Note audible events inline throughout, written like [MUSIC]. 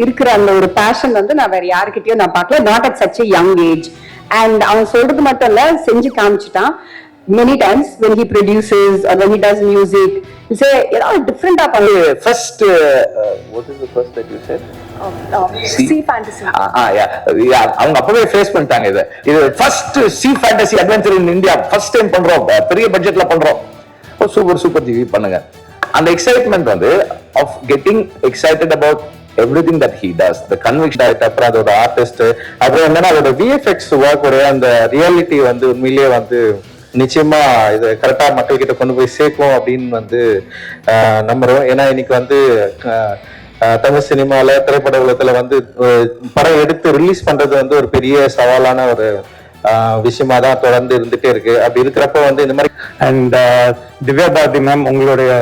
இருக்கிற அந்த ஒரு பேஷன் வந்து நான் வேற யாருக்கிட்டயும் நான் பார்க்கல. Not at such young age and அவன் சொல்றது மட்டும் இல்ல செஞ்சு காமிச்சிட்டான். Many times when he produces or when he does music say ஏதாவது டிஃப்ரெண்டா பண்ணு. First what is the first that you said sci fantasy அவங்க அப்பவே ஃபேஸ் பண்ணிட்டாங்க இது. இது first sci fantasy adventure in India first time பண்றோம். பெரிய பட்ஜெட்ல பண்றோம். சூப்பர் சூப்பர் ஜிவி பண்ணுங்க. அந்த எக்ஸைட்மெண்ட் வந்து of getting excited about every thing that he does the conviction அப்புறம் அதோட ஆர்டிஸ்ட் அப்புறம் என்னன்னா அதோட விஎஃப்எக்ஸ் ஒர்க் உடைய அந்த ரியாலிட்டி வந்து உண்மையிலேயே வந்து நிச்சயமா இது கரெக்டா மக்கள் கிட்ட கொண்டு போய் சேர்க்கும் அப்படின்னு வந்து நம்புறோம். ஏன்னா இன்னைக்கு வந்து தமிழ் சினிமாவில் திரைப்பட உலகத்தில் வந்து படம் எடுத்து ரிலீஸ் பண்ணுறது வந்து ஒரு பெரிய சவாலான ஒரு விஷயமா தான் தொடர்ந்து இருந்துட்டே இருக்கு. அப்படி இருக்கிறப்ப வந்து இந்த மாதிரி அண்ட் திவ்யா பாரதி மேம் உங்களுடைய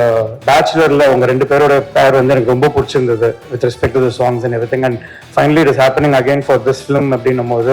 பேச்சுலர்ல உங்க ரெண்டு பேரோட பேர் வந்து எனக்கு ரொம்ப பிடிச்சிருந்தது. With respect to songs and every thing and finally it is happening again for this film அப்படின்னும் போது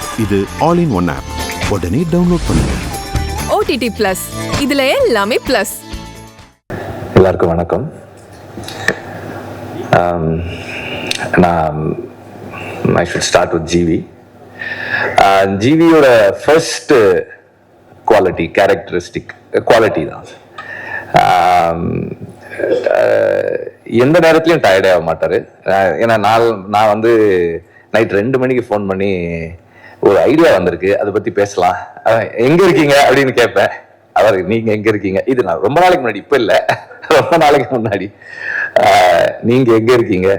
இது ஆல் இன் ஒன் ஆப் உடனே டவுன்லோட் பண்ணுங்க. ஓடிடி பிளஸ் இதுல எல்லாமே பிளஸ் எல்லாருக்கும் வணக்கம். நான் I should start with GV ஜிவியோட first quality characteristic quality தான். எந்த நேரத்துலையும் டயர்ட் ஆக மாட்டார். ஏன்னா நான் நான் வந்து நைட் ரெண்டு மணிக்கு ஃபோன் பண்ணி ஒரு ஐடியா வந்திருக்கு அதை பற்றி பேசலாம். எங்க இருக்கீங்க? அப்படின்னு கேட்பேன். அவர் நீங்க எங்க இருக்கீங்க? இது நான் ரொம்ப நாளைக்கு முன்னாடி இப்ப இல்ல. ரொம்ப நாளைக்கு முன்னாடி. நீங்க எங்க இருக்கீங்க?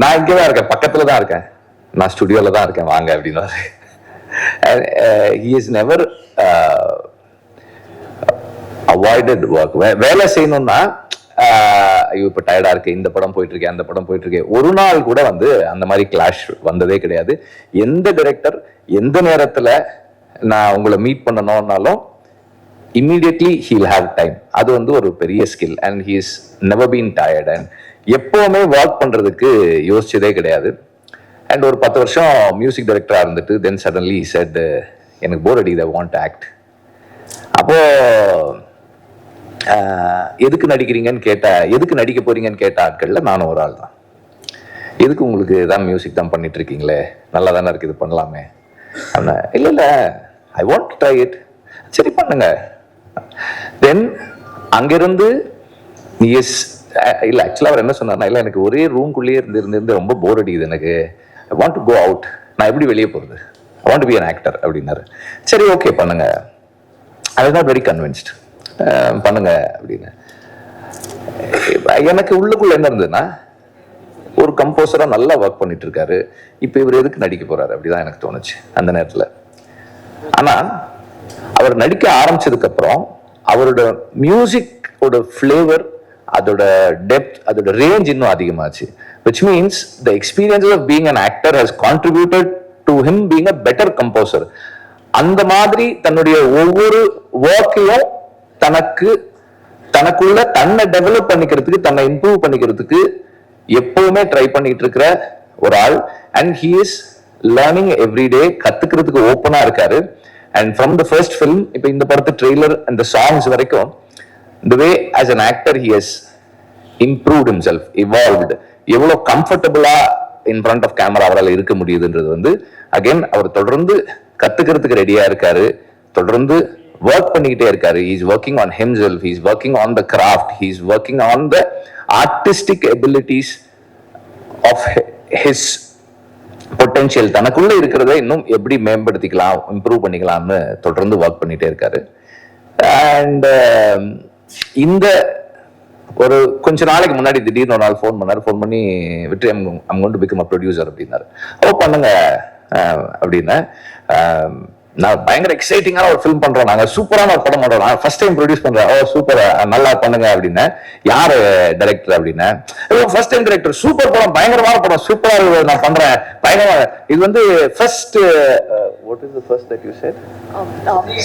நான் இங்கே தான் இருக்கேன். பக்கத்துல தான் இருக்கேன். நான் ஸ்டுடியோல தான் இருக்கேன். வாங்க அப்படின்னு he is never avoided work வேலை செய்யணும்னா ஐயோ இப்போ டயர்டா இருக்கு. இந்த படம் போயிட்டுருக்கேன் அந்த படம் போயிட்டுருக்கேன் ஒரு நாள் கூட வந்து அந்த மாதிரி கிளாஷ் வந்ததே கிடையாது. எந்த டைரக்டர் எந்த நேரத்துல நான் உங்களை மீட் பண்ணணும்னாலும் இம்மீடியட்லி ஹீல் ஹாவ் டைம் அது வந்து ஒரு பெரிய skill and he is never been tired and எப்போவுமே ஒர்க் பண்றதுக்கு யோசிச்சதே கிடையாது. அண்ட் ஒரு பத்து வருஷம் மியூசிக் டைரக்டராக இருந்துட்டு தென் சடன்லி செட் எனக்கு போர் அடி ஐ வாண்ட் ஆக்ட் அப்போ எதுக்கு நடிக்கிறீங்கன்னு கேட்ட எதுக்கு நடிக்க போறீங்கன்னு கேட்ட ஆட்கள்ல நானும் ஒரு ஆள் தான். எதுக்கு உங்களுக்கு தான் மியூசிக் தான் பண்ணிட்டு இருக்கீங்களே நல்லா தானே இருக்கு இது பண்ணலாமே. அப்படின்னா இல்லை இல்லை ஐ வாண்ட் ட்ரை இட் சரி பண்ணுங்க. தென் அங்கிருந்து எஸ் இல்லை ஆக்சுவலாக அவர் என்ன சொன்னார்னா இல்லை எனக்கு ஒரே ரூம்குள்ளேயே இருந்து இருந்து ரொம்ப போர் அடிக்குது எனக்கு. I want to go out நான் எப்படி வெளியே போகிறது I want be an actor அப்படின்னாரு. சரி ஓகே பண்ணுங்க. ஐ நாட் வெரி கன்வின்ஸ்ட் பண்ணுங்க அப்படின்னு. எனக்கு உள்ளுக்குள்ள என்ன இருந்ததுன்னா ஒரு கம்போசரா நல்லா ஒர்க் பண்ணிட்டு இருக்காரு இப்போ இவர் எதுக்கு நடிக்க போறாரு? அப்படிதான் எனக்கு தோணுச்சு அந்த நேரத்துல. ஆனா அவர் நடிக்க ஆரம்பிச்சதுக்கு அப்புறம் அவரோட மியூசிக்கோட ஃப்ளேவர் அதோட டெப்த் அதோட ரேஞ்ச் இன்னும் அதிகமாச்சு. Which means the experience of being an actor has contributed to him being a better composer அந்த மாதிரி தன்னுடைய ஒவ்வொரு ஒர்க்கையும் தனக்கு தனக்குள்ள தன்னை டெவலப் பண்ணிக்கிறதுக்கு தன்னை இம்ப்ரூவ் பண்ணிக்கிறதுக்கு எப்பவுமே ட்ரை பண்ணிட்டு இருக்கிற ஒரு ஆள். And he is learning everyday கத்துக்கிறதுக்கு ஓப்பனா இருக்காரு. And from the first film இப்போ இந்த படத்து ட்ரெய்லர் அந்த சாங்ஸ் வரைக்கும் the way as an actor he has improved self evolved எவ்வளோ கம்ஃபர்டபுளா இன் ஃப்ரண்ட் ஆஃப் கேமரா அவரால் இருக்க முடியுதுன்றது வந்து அகைன் அவர் தொடர்ந்து கத்துக்கிறதுக்கு ரெடியா இருக்காரு. தொடர்ந்து ஒர்க் பண்ணிக்கிட்டே இருக்காரு. Is working on himself is working on the craft he's working on the artistic abilities of his potential தனக்குள்ள இருக்கிறத இன்னும் எப்படி மேம்படுத்திக்கலாம் இம்ப்ரூவ் பண்ணிக்கலாம்னு தொடர்ந்து ஒர்க் பண்ணிட்டே இருக்காரு. அண்ட் um, இந்த ஒரு கொஞ்ச நாளைக்கு முன்னாடி திடீர்னு ஒரு நாள் ஃபோன் பண்ணாரு. ஃபோன் பண்ணி விட்டு அம் கொண்டு பிகம் அ ப்ரொடியூசர் அப்படின்னாரு. ஓ பண்ணுங்க. அப்படின்னு. நான் பயங்கர எக்ஸைட்டிங்கான ஒரு ஃபிலிம் பண்றோம் நாங்க சூப்பரான ஒரு படம் பண்றோம். ஃபர்ஸ்ட் டைம் ப்ரொடியூஸ் பண்றேன். ஓ சூப்பர் நல்லா பண்ணுங்க அப்படின்னு. யாரு டைரக்டர் அப்படின்னு? ஃபர்ஸ்ட் டைம் டைரக்டர் சூப்பர் படம் பயங்கரமான படம். சூப்பரா இருக்கு. நான் பண்றேன். பயங்கரமா. இது வந்து first what is the first that you said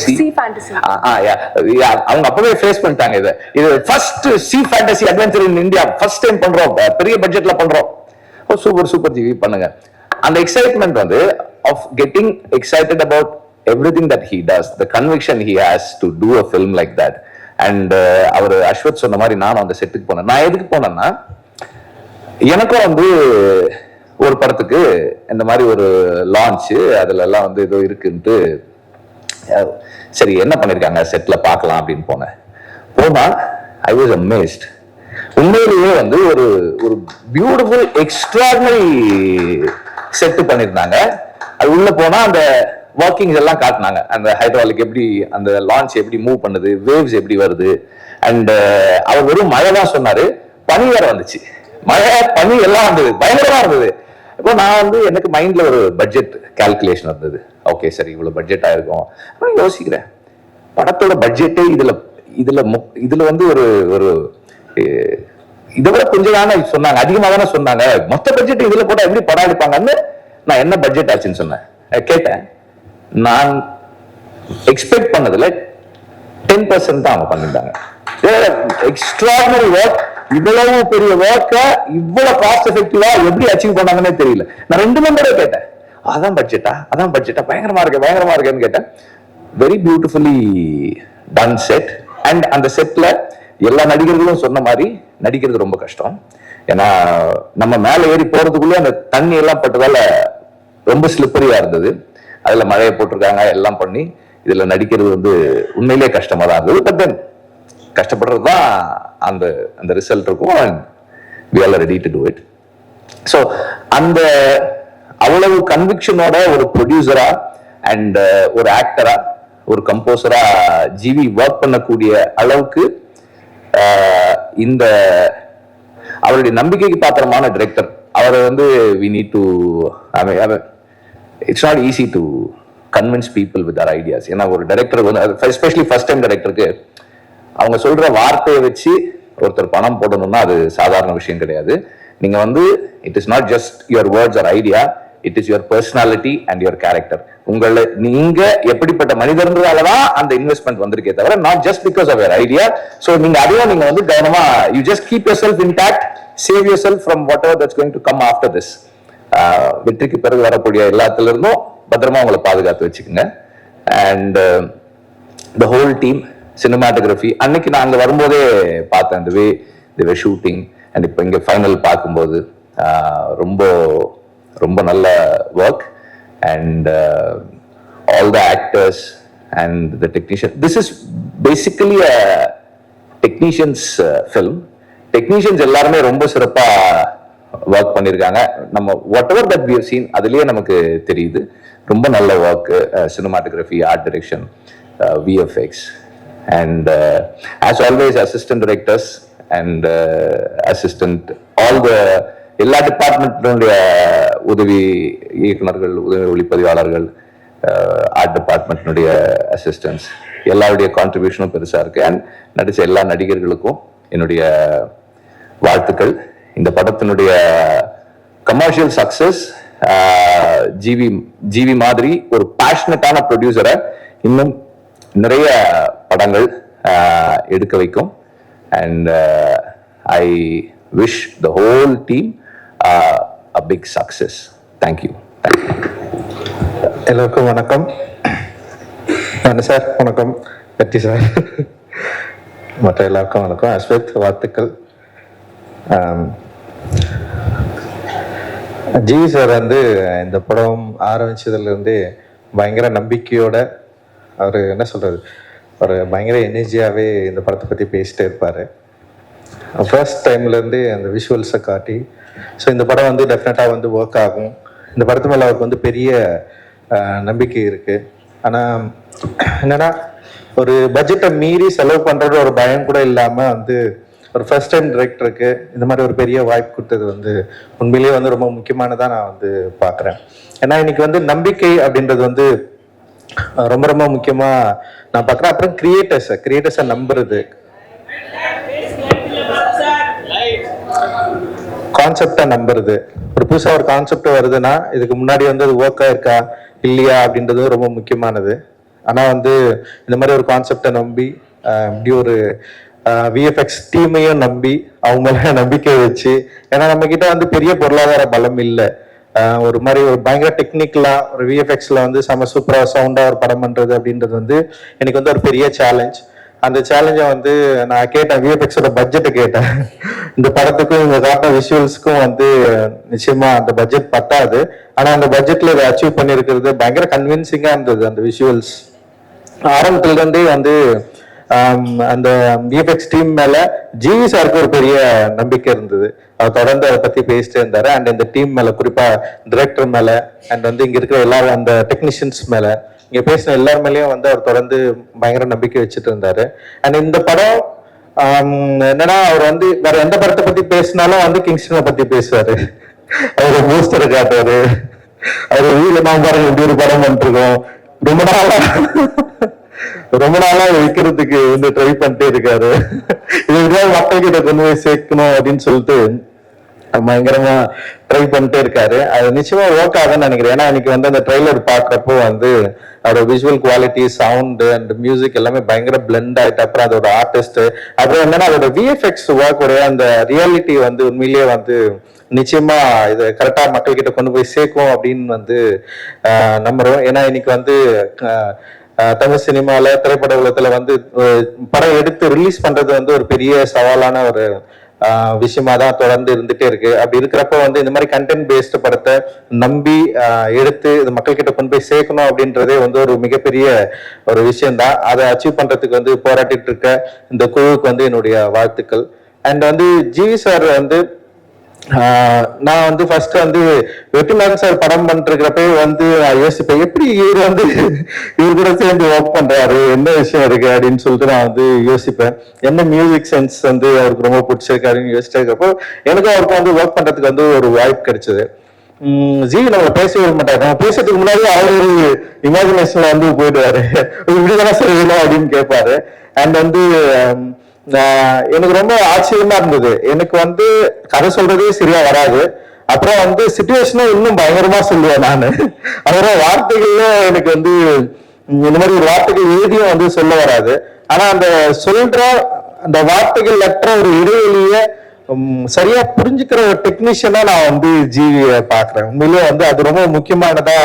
sci fantasy ah. Yeah, அவங்க அப்பவே ஃபேஸ் பண்ணிட்டாங்க இது. இது first sci fantasy adventure in India first time பண்றோம். பெரிய பட்ஜெட்ல பண்றோம். ஓ சூப்பர் சூப்பர் ஜிவி பண்ணுங்க. அந்த எக்ஸைட்மெண்ட் வந்து of getting excited about everything that he does the conviction he has to do a film like that and அவர் அஸ்வத் சொன்ன மாதிரி நானும் அந்த செட்டுக்கு போனேன். நான் எதுக்கு போனேன்னா எனக்கும் வந்து ஒரு படத்துக்கு இந்த மாதிரி ஒரு லான்ச்சு அதுல எல்லாம் வந்து ஏதோ இருக்குன்ட்டு சரி என்ன பண்ணிருக்காங்க செட்ல பார்க்கலாம் அப்படின்னு போனேன். போனா ஐ வாஸ் அமேஸ்ட் உண்மையிலேயே வந்து ஒரு ஒரு பியூட்டிஃபுல் எக்ஸ்ட்ராடனரி செட்டு பண்ணியிருந்தாங்க அது உள்ள போனா அந்த ஒர்க்கிங்ஸ் எல்லாம் காட்டினாங்க. அந்த ஹைட்ராலிக் எப்படி அந்த லான்ச் எப்படி மூவ் பண்ணுது வேவ்ஸ் எப்படி வருது அண்ட் அவர் வெறும் மழை தான் சொன்னாரு பனி வேற வந்துச்சு. மழை பனி எல்லாம் வந்தது பயங்கரமா இருந்தது. இப்போ நான் வந்து எனக்கு மைண்ட்ல ஒரு பட்ஜெட் கால்குலேஷன் இருந்தது. ஓகே சரி இவ்வளவு பட்ஜெட் ஆயிருக்கும். நான் யோசிக்கிறேன். படத்தோட பட்ஜெட்டே இதுல இதுல இதுல வந்து ஒரு ஒரு இதை விட கொஞ்சம் தானே சொன்னாங்க அதிகமாக தானே சொன்னாங்க. மொத்த பட்ஜெட் இதுல போட்டா எப்படி படம் எடுப்பாங்கன்னு நான் என்ன பட்ஜெட் ஆச்சுன்னு சொன்னேன். கேட்டேன். நான் எக்ஸ்பெக்ட் பண்ணதுல டென் பர்சன்ட் தான் அவங்க பண்ணிட்டாங்க எக்ஸ்ட்ராடனரி ஒர்க் இவ்வளவு பெரிய ஒர்க்க இவ்வளவு காஸ்ட் எஃபெக்டிவா எப்படி அச்சீவ் பண்ணாங்கன்னே தெரியல. நான் ரெண்டு மெம்பரே கேட்டேன். அதான் பட்ஜெட்டா அதான் பட்ஜெட்டா பயங்கரமா இருக்கு பயங்கரமா இருக்கேன்னு கேட்டேன். Very beautifully done set and அந்த செட்ல எல்லா நடிகர்களும் சொன்ன மாதிரி நடிக்கிறது ரொம்ப கஷ்டம். ஏன்னா நம்ம மேலே ஏறி போறதுக்குள்ளே அந்த தண்ணி எல்லாம் பட்டதால ரொம்ப ஸ்லிப்பரியா இருந்தது. அதுல மழையை போட்டிருக்காங்க எல்லாம் பண்ணி இதுல நடிக்கிறது வந்து உண்மையிலே கஷ்டமா தான் இருந்தது. பட் தென் கஷ்டப்படுறது தான் அந்த அந்த ரிசல்ட் இருக்கும் and we are ready to do it so அந்த அவ்வளவு கன்விக்ஷனோட ஒரு ப்ரொடியூசரா அண்ட் uh, ஒரு ஆக்டரா ஒரு கம்போசரா ஜிவி ஒர்க் பண்ணக்கூடிய அளவுக்கு uh, இந்த அவருடைய நம்பிக்கைக்கு பாத்திரமான டிரெக்டர் அவரை வந்து we need to it's not easy to convince people with our ideas ஏன்னா ஒரு டைரக்டர் வந்து எஸ்பெஷலி ஃபர்ஸ்ட் டைம் டைரக்டருக்கு அவங்க சொல்ற வார்த்தையை வச்சு ஒருத்தர் பணம் போடணும்னா அது சாதாரண விஷயம் கிடையாது. நீங்க வந்து it is not just your words or idea it is your personality and your character உங்களை நீங்க எப்படிப்பட்ட மனிதர்ன்றதால தான் அந்த இன்வெஸ்ட்மெண்ட் வந்திருக்கே தவிர not just because of your idea so நீங்க அதையும் நீங்க வந்து கவனமா you just keep yourself intact save yourself from whatever that's going to come after this வெற்றிக்கு பிறகு வரக்கூடிய எல்லாத்துல இருந்தும் பத்திரமா உங்களை பாதுகாத்து வச்சுக்கோங்க. And the whole team cinematography அன்னைக்கு நான் அங்கே வரும்போதே பார்த்தேன். இந்த வே தி வே ஷூட்டிங் அண்ட் இப்போ இங்கே ஃபைனல் பார்க்கும்போது ரொம்ப ரொம்ப நல்ல work and all the actors and the technician this is basically a technicians film technicians எல்லாருமே ரொம்ப சிறப்பாக ஒர்க் பண்ணியிருக்காங்க நம்ம whatever that we seen அதுலேயே நமக்கு தெரியுது. ரொம்ப நல்ல work cinematography art direction VFX and as always assistant directors and assistant all the எல்லா டிபார்ட்மெண்ட்டினுடைய uh, உதவி இயக்குனர்கள் உதவி ஒளிப்பதிவாளர்கள் ஆர்ட் டிபார்ட்மெண்ட்னுடைய அசிஸ்டன்ஸ் எல்லாருடைய கான்ட்ரிபியூஷனும் பெருசாக இருக்கு. அண்ட் நடித்த எல்லா நடிகர்களுக்கும் என்னுடைய வாழ்த்துக்கள். இந்த படத்தினுடைய கமர்ஷியல் சக்சஸ் ஜிவி ஜிவி மாதிரி ஒரு பேஷனட்டான ப்ரொடியூசரை இன்னும் நிறைய படங்கள் எடுக்க வைக்கும். And I wish the whole team a big success thank you எல்லோருக்கும் வணக்கம். வணக்கம் சார் வணக்கம். வெற்றி சார். மற்ற எல்லாருக்கும் வணக்கம். அஸ்வத் வாழ்த்துக்கள். ஜி சார் வந்து இந்த படம் ஆரம்பிச்சதுலேருந்தே பயங்கர நம்பிக்கையோட அவர் என்ன சொல்கிறது ஒரு பயங்கர எனர்ஜியாகவே இந்த படத்தை பற்றி பேசிட்டே இருப்பார். ஃபர்ஸ்ட் டைம்லேருந்து அந்த விஷுவல்ஸை காட்டி ஸோ இந்த படம் வந்து டெஃபினட்டாக வந்து ஒர்க் ஆகும். இந்த படத்து மேலே அவருக்கு வந்து பெரிய நம்பிக்கை இருக்குது ஆனால் என்னன்னா ஒரு பட்ஜெட்டை மீறி செலவு பண்ணுறது ஒரு பயம் கூட இல்லாமல் வந்து ஒரு ஃபர்ஸ்ட் டைம் டிரெக்டருக்கு இந்த மாதிரி ஒரு பெரிய வாய்ப்பு கொடுத்தது வந்து உண்மையிலேயே வந்து ரொம்ப முக்கியமானதாக நான் வந்து பார்க்குறேன். ஏன்னா இன்னைக்கு வந்து நம்பிக்கை அப்படின்றது வந்து ரொம்ப ரொம்ப முக்கியமாக நான் பார்க்குறேன். அப்புறம் கிரியேட்டர்ஸை கிரியேட்டர்ஸை நம்புறது. கான்செப்டை நம்புறது. ஒரு புதுசாக ஒரு கான்செப்ட் வருதுன்னா இதுக்கு முன்னாடி வந்து அது ஒர்க்காக இருக்கா இல்லையா அப்படின்றது ரொம்ப முக்கியமானது. ஆனால் வந்து இந்த மாதிரி ஒரு கான்செப்டை நம்பி இப்படி ஒரு விஎஃப்எக்ஸ் டீமையும் நம்பி அவங்கள நம்பிக்கை வச்சு ஏன்னா நம்ம கிட்ட வந்து பெரிய பொருளாதார பலம் இல்லை. ஒரு மாதிரி ஒரு பயங்கர டெக்னிக்கலா ஒரு விஎஃப்எக்ஸ்ல வந்து செம சூப்பரா சவுண்டா ஒரு படம் பண்றது அப்படின்றது வந்து எனக்கு வந்து ஒரு பெரிய சேலஞ்ச் அந்த சேலஞ்சை வந்து நான் கேட்டேன் விஎஃப்எக்ஸோட பட்ஜெட்டை கேட்டேன். இந்த படத்துக்கும் இவங்க காட்டின விஷுவல்ஸ்க்கும் வந்து நிச்சயமா அந்த பட்ஜெட் பத்தாது. ஆனா அந்த பட்ஜெட்ல இதை அச்சீவ் பண்ணியிருக்கிறது பயங்கர கன்வின்சிங்கா இருந்தது அந்த விஷுவல்ஸ் ஆரம்பத்துல இருந்தே வந்து அந்த விஎஃப்எக்ஸ் டீம் மேல ஜிவி சாருக்கு ஒரு பெரிய நம்பிக்கை இருந்தது. அவர் தொடர்ந்து அதை பத்தி பேசிட்டே இருந்தாரு. அண்ட் இந்த டீம் மேல குறிப்பா டிரெக்டர் மேல அண்ட் வந்து இங்க இருக்கிற எல்லா அந்த டெக்னீஷியன்ஸ் மேல இங்க பேசின எல்லார் மேலயும் வந்து அவர் தொடர்ந்து பயங்கர நம்பிக்கை வச்சுட்டு இருந்தாரு. அண்ட் இந்த படம் என்னன்னா அவர் வந்து வேற எந்த படத்தை பத்தி பேசினாலும் வந்து கிங்ஸ்டனை பத்தி பேசுவாரு. அவர் பூஸ்டர் காட்டுவாரு அவர் வீடு நான் பாருங்க இப்படி ஒரு படம் பண்ணிருக்கோம் ரொம்ப நாளா ரொம்ப நாளா வைக்கிறதுக்கு வந்து ட்ரை பண்ணிட்டே இருக்காரு. இது எப்படியாவது மக்கள் கிட்ட கொண்டு போய் சேர்க்கணும் அப்படின்னு சொல்லிட்டு பயங்கரமா ட்ரை பண்ணிட்டே இருக்காரு. அது நிச்சயமா ஒர்க் ஆகும்னு நினைக்கிறேன். ஏன்னா இன்னைக்கு வந்து அந்த ட்ரெய்லர் பாக்குறப்போ வந்து அதோட visual quality sound and music எல்லாமே பயங்கர பிளெண்ட் ஆயிட்டு அப்புறம் அதோட ஆர்டிஸ்ட் அப்புறம் என்னன்னா அதோட விஎஃப்எக்ஸ் ஒர்க் உடைய அந்த ரியாலிட்டி வந்து உண்மையிலேயே வந்து நிச்சயமா இது கரெக்டா மக்கள் கிட்ட கொண்டு போய் சேர்க்கும் அப்படின்னு வந்து நம்புறோம். ஏன்னா இன்னைக்கு வந்து தமிழ் சினிமால திரைப்பட உலகத்துல வந்து படம் எடுத்து ரிலீஸ் பண்றது வந்து ஒரு பெரிய சவாலான ஒரு விஷயமா தான் தொடர்ந்து இருந்துட்டே இருக்கு. அப்படி இருக்கிறப்ப வந்து இந்த மாதிரி கண்டென்ட் பேஸ்டு படத்தை நம்பி எடுத்து இது மக்கள்கிட்ட கொண்டு போய் சேர்க்கணும் அப்படின்றதே வந்து ஒரு மிகப்பெரிய ஒரு விஷயம்தான். அதை அச்சீவ் பண்றதுக்கு வந்து போராட்டிட்டு இருக்க இந்த குழுவுக்கு வந்து என்னுடைய வாழ்த்துக்கள். அண்ட் வந்து ஜிவி சார் வந்து நான் வந்து ஃபர்ஸ்ட் வந்து வெற்றிமாறன் சார் படம் பண்ணிருக்கிறப்பே வந்து நான் யோசிப்பேன் எப்படி இவர் வந்து இவர் கூட சேர்ந்து ஒர்க் பண்றாரு என்ன விஷயம் இருக்கு அப்படின்னு சொல்லிட்டு நான் வந்து யோசிப்பேன். என்ன மியூசிக் சென்ஸ் வந்து அவருக்கு ரொம்ப பிடிச்சிருக்காருன்னு அப்படின்னு இருக்கப்போ எனக்கும் அவருக்கு வந்து ஒர்க் பண்றதுக்கு வந்து ஒரு வாய்ப்பு கிடைச்சது. ஜி நம்ம பேசவே மாட்டார் மாட்டாரு. நம்ம பேசுறதுக்கு முன்னாடி அவர் ஒரு இமேஜினேஷன்ல வந்து போயிடுவாரு. [LAUGHS] இப்படிதானே செய்யணும் அப்படின்னு கேட்பாரு. அண்ட் வந்து எனக்கு ரொம்ப ஆச்சரியமா இருந்தது. எனக்கு வந்து கதை சொல்றதே சரியா வராது. அப்புறம் வந்து சுச்சுவேஷனும் இன்னும் பயங்கரமா சொல்லுவேன் நானு. அப்புறம் வார்த்தைகள்ல எனக்கு வந்து இந்த மாதிரி ஒரு வார்த்தைகள் எழுதியும் வந்து சொல்ல வராது. ஆனா அந்த சொல்ற அந்த வார்த்தைகள் அற்ற ஒரு இடைவெளியை சரியா புரிஞ்சுக்கிற ஒரு டெக்னீஷியனா நான் வந்து ஜிவிய பாக்குறேன் உண்மையிலேயே வந்து அது ரொம்ப முக்கியமானதா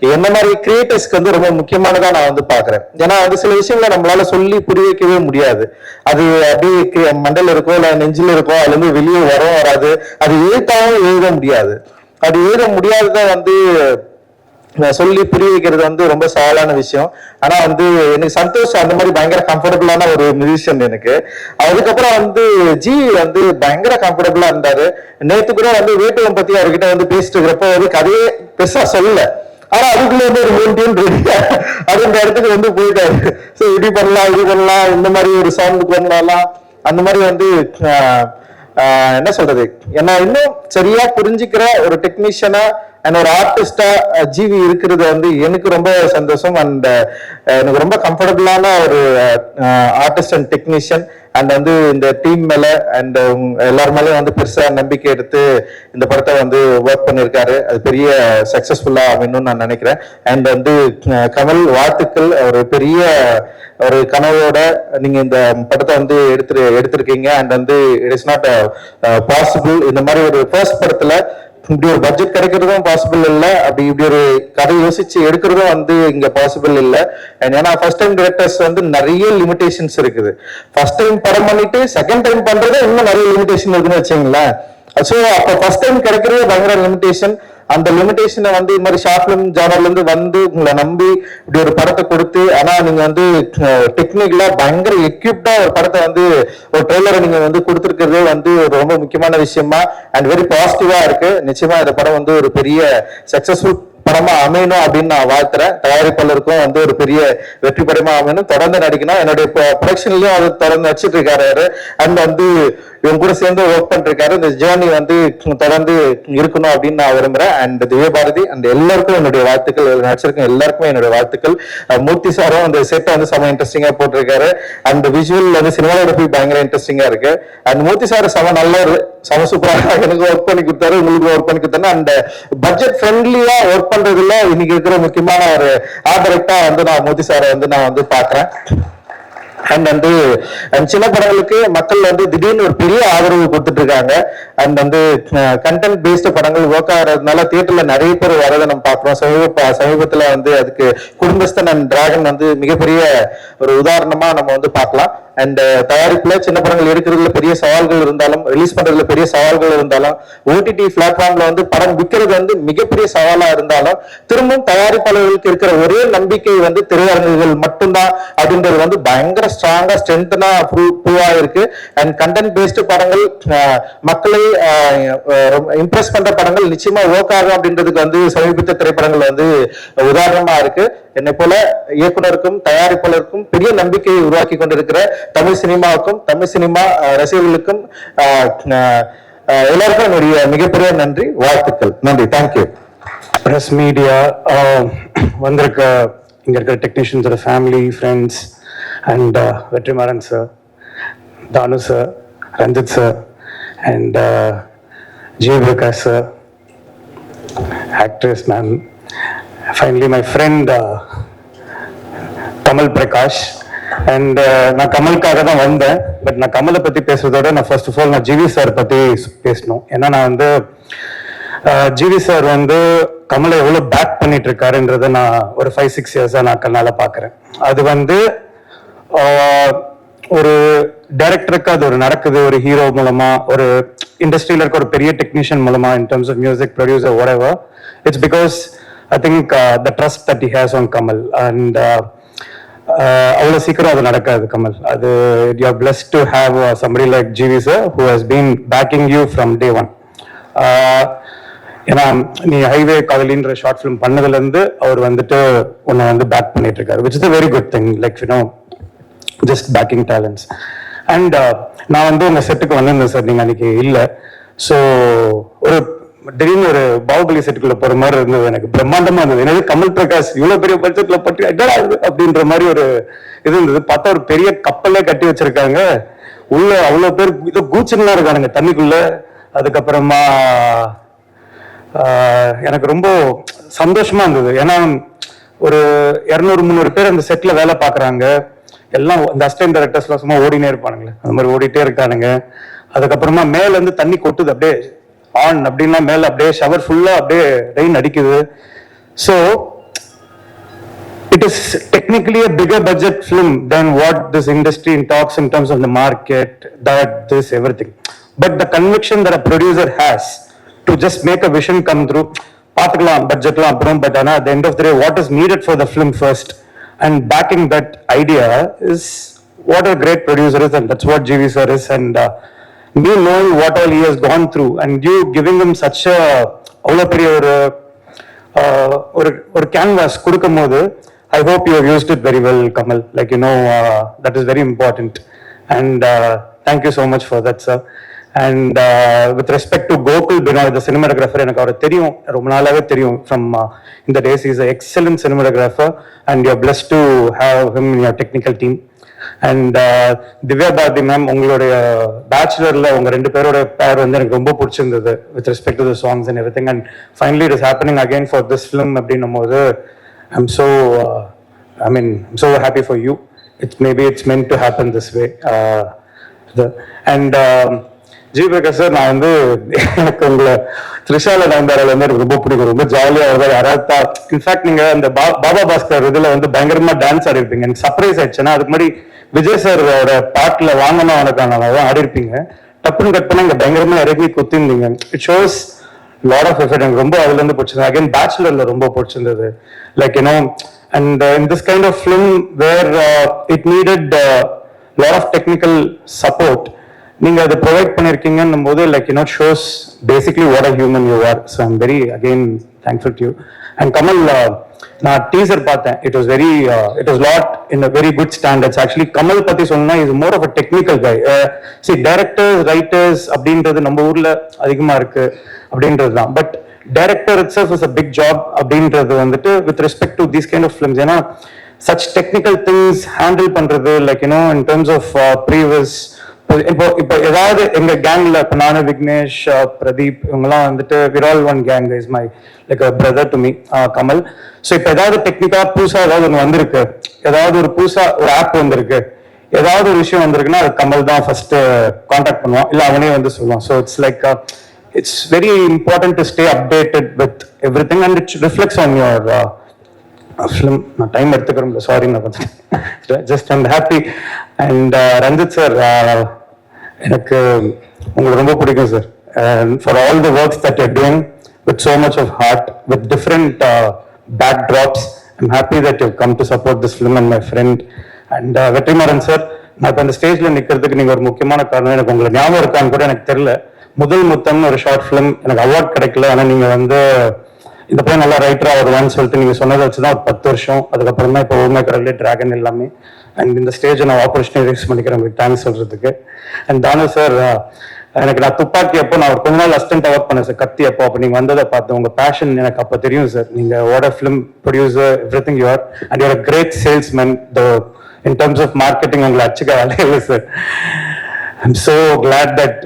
என்ன மாதிரி கிரியேட்டர்ஸ்க்கு வந்து ரொம்ப முக்கியமானதா நான் வந்து பாக்குறேன் ஏன்னா அது சில விஷயங்களை நம்மளால சொல்லி புரிய வைக்கவே முடியாது. அது அப்படியே மண்டல இருக்கோ இல்ல நெஞ்சில் இருக்கோ அதுல இருந்து வெளியே வரவும் வராது. அது எழுத்தாவும் எழுத முடியாது. அது எழுத முடியாததான் வந்து சொல்லி புரிய வைக்கிறது வந்து ரொம்ப சவாலான விஷயம். ஆனா வந்து எனக்கு சந்தோஷ் அந்த மாதிரி பயங்கர கம்ஃபர்டபுளான ஒரு மியூசிஷியன் எனக்கு. அதுக்கப்புறம் வந்து ஜி வந்து பயங்கர கம்ஃபர்டபுளா இருந்தாரு. நேத்து கூட வந்து வீட்டுவம் பத்தி அவர்கிட்ட வந்து பேசிட்டு இருக்கிறப்ப வந்து கதையே பெருசா சொல்லல. ஆனா அதுக்குள்ள வந்து ஒரு மூணு டியூன் ரெடி அது இந்த இடத்துக்கு வந்து போயிட்டாரு. சோ இப்படி பண்ணலாம் இது பண்ணலாம் இந்த மாதிரி ஒரு சவுண்ட் பண்ணலாம். அந்த மாதிரி வந்து என்ன சொல்றது? என்ன இன்னும் சரியா புரிஞ்சுக்கிற ஒரு டெக்னீஷியனா அண்ட் ஒரு ஆர்டிஸ்டா ஜிவி இருக்கிறது வந்து எனக்கு ரொம்ப சந்தோஷம். அண்ட் எனக்கு ரொம்ப கம்ஃபர்டபுளான ஒரு ஆர்டிஸ்ட் அண்ட் டெக்னீஷியன் அண்ட் வந்து இந்த டீம் மேல அண்ட் எல்லார் மேலே வந்து பெருசா நம்பிக்கை எடுத்து இந்த படத்தை வந்து ஒர்க் பண்ணியிருக்காரு அது பெரிய சக்சஸ்ஃபுல்லா அமையணும்னு நான் நினைக்கிறேன். அண்ட் வந்து கமல் வாழ்த்துக்கள். ஒரு பெரிய ஒரு கனவோட நீங்க இந்த படத்தை வந்து எடுத்து எடுத்திருக்கீங்க. அண்ட் வந்து இட் இஸ் நாட் பாசிபிள் இந்த மாதிரி ஒரு ஃபர்ஸ்ட் படத்துல இப்படி ஒரு பட்ஜெட் கிடைக்கிறதும் பாசிபிள் இல்லை. அப்படி இப்படி ஒரு கதை யோசிச்சு எடுக்கிறதும் வந்து இங்க பாசிபிள் இல்லை. அண்ட் ஏன்னா ஃபர்ஸ்ட் டைம் டிரெக்டர்ஸ் வந்து நிறைய லிமிடேஷன்ஸ் இருக்குது. ஃபர்ஸ்ட் டைம் படம் பண்ணிட்டு செகண்ட் டைம் பண்றது இன்னும் நிறைய லிமிடேஷன் இருக்குன்னு வச்சுங்களேன் ஸோ அப்போ ஃபர்ஸ்ட் டைம் கிடைக்கிறது பயங்கர லிமிடேஷன் அந்த லிமிடேஷனை வந்து இந்த மாதிரி ஷார்ட் ஃபிலிம் ஜானர்ல இருந்து வந்து உங்களை நம்பி இப்படி ஒரு படத்தை கொடுத்து ஆனா நீங்க வந்து டெக்னிக்கலா பயங்கர எக்யூப்டா ஒரு படத்தை வந்து ஒரு ட்ரெய்லரை நீங்க வந்து கொடுத்துருக்கிறதே வந்து ஒரு ரொம்ப முக்கியமான விஷயமா அண்ட் வெரி பாசிட்டிவா இருக்கு. நிச்சயமா இந்த படம் வந்து ஒரு பெரிய சக்சஸ்ஃபுல் படமா அமையணும் அப்படின்னு நான் வாழ்த்துறேன். தயாரிப்பாளருக்கும் வந்து ஒரு பெரிய வெற்றி படமா அமையணும். தொடர்ந்து நடிக்கணும். என்னுடைய ப்ரொடக்ஷன்லயும் அவர் தொடர்ந்து நடிச்சிட்டு இருக்காரு அண்ட் வந்து இவங்க கூட சேர்ந்து ஒர்க் பண்ணிருக்காரு இந்த ஜேர்னி வந்து தொடர்ந்து இருக்கணும் அப்படின்னு நான் விரும்புறேன். அண்ட் திவ்ய பாரதி அண்ட் எல்லாருக்கும் என்னுடைய வாழ்த்துக்கள் இதுல எல்லாருக்குமே என்னுடைய வாழ்த்துக்கள். மூர்த்தி சாரும் அந்த செட்டை வந்து செம இன்ட்ரெஸ்டிங்கா போட்டிருக்காரு. அந்த விஜுவல் வந்து சினிமாவோட பயங்கர இன்ட்ரெஸ்டிங்கா இருக்கு. அண்ட் மூர்த்தி சார் செம நல்ல செம சூப்பராக எனக்கு ஒர்க் பண்ணி கொடுத்தாரு. உங்களுக்கு ஒர்க் பண்ணி கொடுத்தாரு அந்த பட்ஜெட் ஃப்ரெண்ட்லியா ஒர்க் பண்றதுல இன்னைக்கு இருக்கிற முக்கியமான ஒரு ஆதரக்டா வந்து நான் மூர்த்தி சாரை வந்து நான் வந்து பாக்குறேன் அண்ட் வந்து சில சின்ன படங்களுக்கு மக்கள் வந்து திடீர்னு ஒரு பெரிய ஆதரவு கொடுத்துட்டு இருக்காங்க அண்ட் வந்து கண்டென்ட் பேஸ்டு படங்கள் ஒர்க் ஆகிறதுனால தியேட்டர்ல நிறைய பேர் வரதை நம்ம பார்க்குறோம். சமீப சமீபத்தில் வந்து அதுக்கு குடும்பஸ்தன் அண்ட் டிராகன் வந்து மிகப்பெரிய ஒரு உதாரணமா நம்ம வந்து பார்க்கலாம். அண்ட் தயாரிப்புல சின்ன படங்கள் எடுக்கிறதுல பெரிய சவால்கள் இருந்தாலும் ரிலீஸ் பண்றதுல பெரிய சவால்கள் இருந்தாலும் ஓடிடி பிளாட்ஃபார்ம்ல வந்து படம் விற்கிறது வந்து மிகப்பெரிய சவாலா இருந்தாலும் திரும்பவும் தயாரிப்பாளர்களுக்கு இருக்கிற ஒரே நம்பிக்கை வந்து திரையரங்குகள் மட்டும்தான் அப்படின்றது வந்து பயங்கர ஸ்ட்ராங்கா ஸ்ட்ரென்தனா ப்ரூவா இருக்கு அண்ட் கண்டென்ட் பேஸ்டு படங்கள் மக்களை இம்ப்ரெஸ் பண்ற படங்கள் நிச்சயமா ஒர்க் ஆகும் அப்படின்றதுக்கு வந்து சமீபத்த திரைப்படங்கள் வந்து உதாரணமா இருக்கு. என்னை போல இயக்குனருக்கும் தயாரிப்பாளருக்கும் பெரிய நம்பிக்கையை உருவாக்கி கொண்டிருக்கிற தமிழ் சினிமாவுக்கும் தமிழ் சினிமா ரசிகர்களுக்கும் எல்லாருக்கும் என்னுடைய மிகப்பெரிய நன்றி வாழ்த்துக்கள். நன்றி. தேங்க்யூ ப்ரெஸ் மீடியா வந்திருக்க இங்க இருக்கிற டெக்னீஷியன்ஸோட family friends and Vetrimaaran sir Thanu sir Ranjith sir and Jayaprakash Prakash sir actress ma'am finally my friend Kamal Prakash and நான் கமலுக்காக தான் வந்தேன். பட் நான் கமலை பற்றி பேசுறதோட நான் ஃபர்ஸ்ட் ஆஃப் ஆல் நான் ஜிவி சார் பற்றி பேசணும். ஏன்னா நான் வந்து uh, ஜிவி சார் வந்து கமலை எவ்வளோ பேக் பண்ணிட்டு இருக்காருன்றத நான் ஒரு ஃபைவ் சிக்ஸ் இயர்ஸாக நான் கண்ணால் பார்க்குறேன். அது வந்து ஒரு டைரக்டருக்கு அது ஒரு நடக்குது ஒரு ஹீரோ மூலமா ஒரு இண்டஸ்ட்ரியில இருக்க ஒரு பெரிய டெக்னீஷியன் மூலமா in terms of music producer whatever. It's because I think the trust that he has on Kamal and அவ்வளோ சீக்கிரம் அது நடக்காது கமல் அது you are blessed to have somebody like GV sir who has been backing you from day one ஏன்னா நீ highway காதலின்ற short film பண்ணதுலேருந்து அவர் வந்துட்டு உன்னை வந்து பேக் பண்ணிட்டு இருக்காரு which is a very good thing like you know just backing talents and நான் வந்து உங்கள் செட்டுக்கு வந்திருந்தேன் சார் நீங்கள் அன்றைக்கி இல்லை. ஸோ ஒரு திடீர்னு ஒரு பாகுபலி செட்டுக்குள்ள போற மாதிரி இருந்தது. எனக்கு பிரம்மாண்டமா இருந்தது. எனவே கமல் பிரகாஷ் இவ்வளவு பெரிய பட்ஜெட்ல பற்றி என்னடா அப்படின்ற மாதிரி ஒரு இது இருந்தது. பார்த்தா ஒரு பெரிய கப்பலே கட்டி வச்சிருக்காங்க. உள்ள அவ்வளவு பேர் இதோ கூச்சல்லாம் இருக்கானுங்க தண்ணிக்குள்ள. அதுக்கப்புறமா எனக்கு ரொம்ப சந்தோஷமா இருந்தது. ஏன்னா ஒரு இரநூறு முந்நூறு பேர் அந்த செட்ல வேலை பார்க்குறாங்க. எல்லாம் இந்த அஸ்டன்ட் டேரக்டர்ஸ்லாம் சும்மா ஓடினே இருப்பானுங்களே அந்த மாதிரி ஓடிட்டே இருக்கானுங்க அதுக்கப்புறமா மேலேருந்து தண்ணி கொட்டுது அப்படியே ஆன் அப்படின்னா மேலே அப்படியே ஷவர் ஃபுல்லா அப்படியே ரெயின் அடிக்குது so it is technically bigger budget budget then what this this industry in talks in terms of the market, that, this, everything. But the conviction that a producer has to just make a vision come through, பார்த்துக்கலாம் பட்ஜெட்லாம் அப்புறம் but ஆனால் at end of the day what is needed for the film first and backing that idea is what a great producer is and that's what GV sir is and uh, me knowing what all he has gone through and you giving him such a அவ்வளோ பெரிய ஒரு uh, ஒரு ஒரு canvas கொடுக்கும் போது I hope you used it very well Kamal like you know that is very important and thank you so much for that sir And with respect to Gokul Binoy the cinematographer எனக்கு அவரை தெரியும். ரொம்ப நாளாகவே தெரியும் from இந்த days is excellent cinematographer and you blessed to have him in your technical team and Divya Bharathi ma'am உங்களுடைய பேச்சுலரில் உங்கள் ரெண்டு பேரோட பேர் வந்து எனக்கு ரொம்ப பிடிச்சிருந்தது with respect to the songs and every thing and finally it is happening again for this film அப்படின்னும் போது I'm so I mean so happy for you it's maybe it's meant to happen this way and G Prakash sir நான் வந்து எனக்கு உங்களை த்ரிஷால நயன்தாரால வந்து எனக்கு ரொம்ப பிடிக்கும். ரொம்ப ஜாலியா வருது யாராவது இன்ஃபேக்ட் நீங்க அந்த பா- பாபா பாஸ்கர் இதுல வந்து பயங்கரமா டான்ஸ் ஆடி இருப்பீங்க. எனக்கு சர்ப்ரைஸ் ஆயிடுச்சுன்னா அதுக்கு மாதிரி விஜய் சாரோட பாட்டுல வாங்கணும் உனக்கான ஆடி இருப்பீங்க டப்புன்னு கட் பண்ணி இங்க பயங்கரமா இறங்கி குத்திருந்தீங்க it shows lot of effort எனக்கு ரொம்ப அதுல இருந்து அகைன் பேச்சுலர்ல ரொம்ப பிடிச்சிருந்தது. Like you know and in this kind of film where it needed lot of technical support நீங்க அதை ப்ரொவைட் பண்ணிருக்கீங்கன்னும் போது like you not shows basically what a human you are so I'm very again thankful to you and Kamal நான் teaser பார்த்தேன். It was very it was lot in very good standards actually Kamal பத்தி சொன்னா இது more of a technical guy sci directors writers அப்படின்றது நம்ம ஊர்ல அதிகமா இருக்கு அப்படின்றது தான். But director itself is a big job அப்படின்றது வந்துட்டு with respect to these kind of films ஏன்னா சச் டெக்னிக்கல் திங்ஸ் ஹேண்டில் பண்றது like you know in terms of previous இப்போ இப்போ ஏதாவது எங்க கேங்ல இப்போ நானு விக்னேஷ் பிரதீப் இவங்கெல்லாம் வந்துட்டு Viral one gang is my like brother to me Kamal so இப்போ ஏதாவது டெக்னிக்கா புதுசா ஏதாவது ஒன்று வந்திருக்கு ஏதாவது ஒரு புதுசா ஒரு ஆப் வந்திருக்கு ஏதாவது ஒரு விஷயம் வந்திருக்குன்னா அது கமல் தான் ஃபர்ஸ்ட் காண்டாக்ட் பண்ணுவான் இல்லை அவனே வந்து சொல்லுவான் so it's like it's very important to stay updated with every thing and it reflects on your film நான் டைம் எடுத்துக்கிறோம் சாரி நான் கொஞ்சம் just I'm happy and Ranjith sir எனக்கு உங்களுக்கு ரொம்ப பிடிக்கும் sir for all the works that you're doing with so much of heart with different backdrops I'm happy that you come to support this film and my friend and Vetrimaaran sir நான் இப்போ அந்த ஸ்டேஜில் நிற்கிறதுக்கு நீங்கள் ஒரு முக்கியமான காரணம். எனக்கு உங்களை ஞாபகம் இருக்கான்னு கூட எனக்கு தெரியல. முதல் முத்தம்னு ஒரு ஷார்ட் ஃபிலிம் எனக்கு அவார்ட் கிடைக்கல. ஆனால் நீங்கள் வந்து இந்த பையன் நல்லா ரைட்டராக வருவான்னு சொல்லிட்டு நீங்கள் சொன்னதை வச்சுதான் ஒரு பத்து வருஷம். அதுக்கப்புறம் தான் இப்போ உண்மை கடலே டிராகன் எல்லாமே. அண்ட் இந்த ஸ்டேஜை நான் ஆப்பர்ச்சுனிட்டி யூஸ் பண்ணிக்கிறேன் உங்களுக்கு தேங்க்ஸ் சொல்றதுக்கு. அண்ட் தானு சார் எனக்கு நான் துப்பாக்கி அப்போ நான் ஒரு கொஞ்ச நாள் அஸ்டன்ட் ஒர்க் பண்ணேன் சார் கத்தி அப்போ. அப்போ நீங்க வந்ததை பார்த்தேன் உங்க பேஷன் எனக்கு அப்போ தெரியும் சார் நீங்க ஓட film producer every thing you're and you're great salesman the in terms of marketing உங்களை அச்சுக்க வேலையில்லை sir I'm so glad that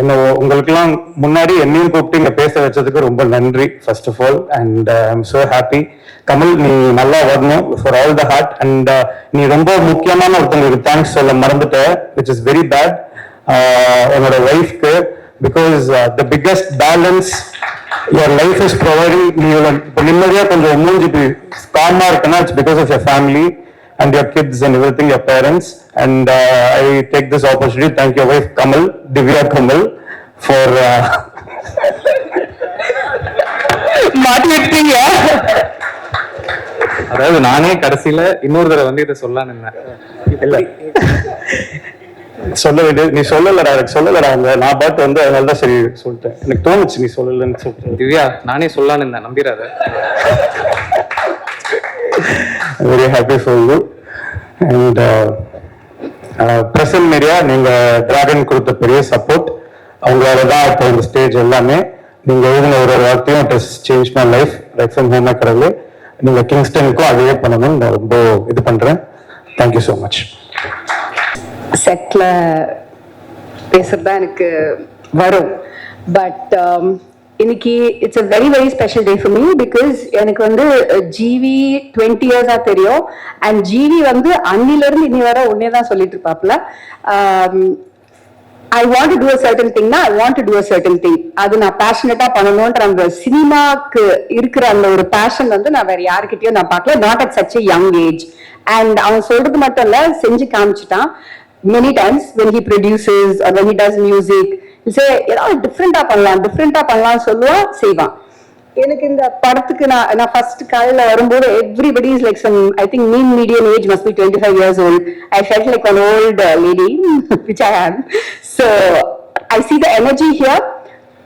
என்ன உங்களுக்கெல்லாம் முன்னாடி என்னையும் கூப்பிட்டு இங்க பேச வச்சதுக்கு ரொம்ப நன்றி first of all and I'm so happy Kamal நீ நல்லா வரணும் for all the hard and நீ ரொம்ப முக்கியமான ஒருத்தங்களுக்கு தேங்க்ஸ் சொல்ல மறந்துட்ட விச் இஸ் வெரி பேட் உன்னோட ஒய்ஃப்க்கு because the biggest balance your life is providing நீ இப்போ நிம்மதியாக கொஞ்சம் மூஞ்சி காமா இருக்குன்னா it's because of your family and your kids and every thing your parents And uh, I take this opportunity. To thank your wife Kamal, Divya Kamal, for uh, [LAUGHS] yeah. அதாவது நானே கடைசியில இன்னொரு தடவை வந்து இதை சொல்லலாம்னு இருந்தேன் இல்ல. சொல்ல வேண்டியது நீ சொல்லலடா எனக்கு சொல்லலடா அந்த நான் பார்த்து வந்து அதனால தான் சரி சொல்லிட்டேன். எனக்கு தோணுச்சு நீ சொல்லலன்னு சொல்லிட்டு. திவ்யா நானே சொல்லலாம்னு இருந்தேன் நம்பிடாத. Very happy for you and present media நீங்கள் டிராகன் கொடுத்த பெரிய சப்போர்ட் அவங்களோட தான் இப்போ இந்த ஸ்டேஜ் எல்லாமே. நீங்கள் எழுதின ஒரு ஒரு வார்த்தையும் it change my life life from home கடவுள். நீங்கள் கிங்ஸ்டனுக்கும் அதையே பண்ணணும்னு நான் ரொம்ப இது பண்ணுறேன் தேங்க்யூ ஸோ மச் செட்டில் பேசுறது தான் எனக்கு வரும். பட் இன்னைக்கு it's a very very special day for me because எனக்கு வந்து ஜிவி டுவெண்ட்டி இயர்ஸா தெரியும். அண்ட் ஜிவி வந்து அன்னிலிருந்து இனி வர ஒன்னே தான் சொல்லிட்டு இருப்பாப்ல I want to do a certain திங்னா I want to do a certain thing அது நான் பேஷனட்டா பண்ணணும்ன்ற அந்த சினிமாக்கு இருக்கிற அந்த ஒரு பேஷன் வந்து நான் வேற யாருக்கிட்டயும் நான் பார்க்கல. Not at such young age and அவன் சொல்றது மட்டும் இல்ல செஞ்சு காமிச்சிட்டான். Many times when he produces when he does music say ஏதாவது டிஃப்ரெண்டா பண்ணலாம் டிஃப்ரெண்டா பண்ணலாம் சொல்லுவான் செய்வான் எனக்கு இந்த படத்துக்கு நான் நான் ஃபர்ஸ்ட் காலையில வரும்போது everybody is like some I think mean medium age must be twenty five years old I felt like one old lady which I am so I see the energy here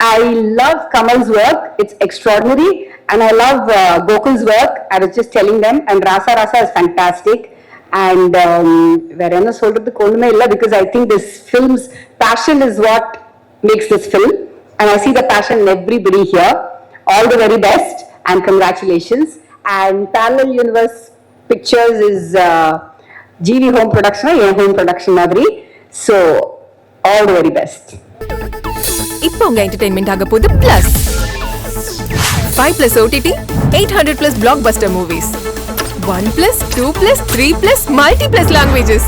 I love Kamal's work it's extraordinary and I love Gokul's work I was just telling telling and Rasa Rasa is is and வேற என்ன சொல்றதுக்கு ஒண்ணுமே இல்லை because I think this films passion is what makes this film. And I see the passion in everybody here. All the very best and congratulations. And Parallel Universe Pictures is uh, GV Home Production, N home production மாதிரி. So, all the very best. இப்போ உங்க entertainment ஆக போகுது plus five plus OTT eight hundred plus blockbuster movies one plus two plus three plus multi plus languages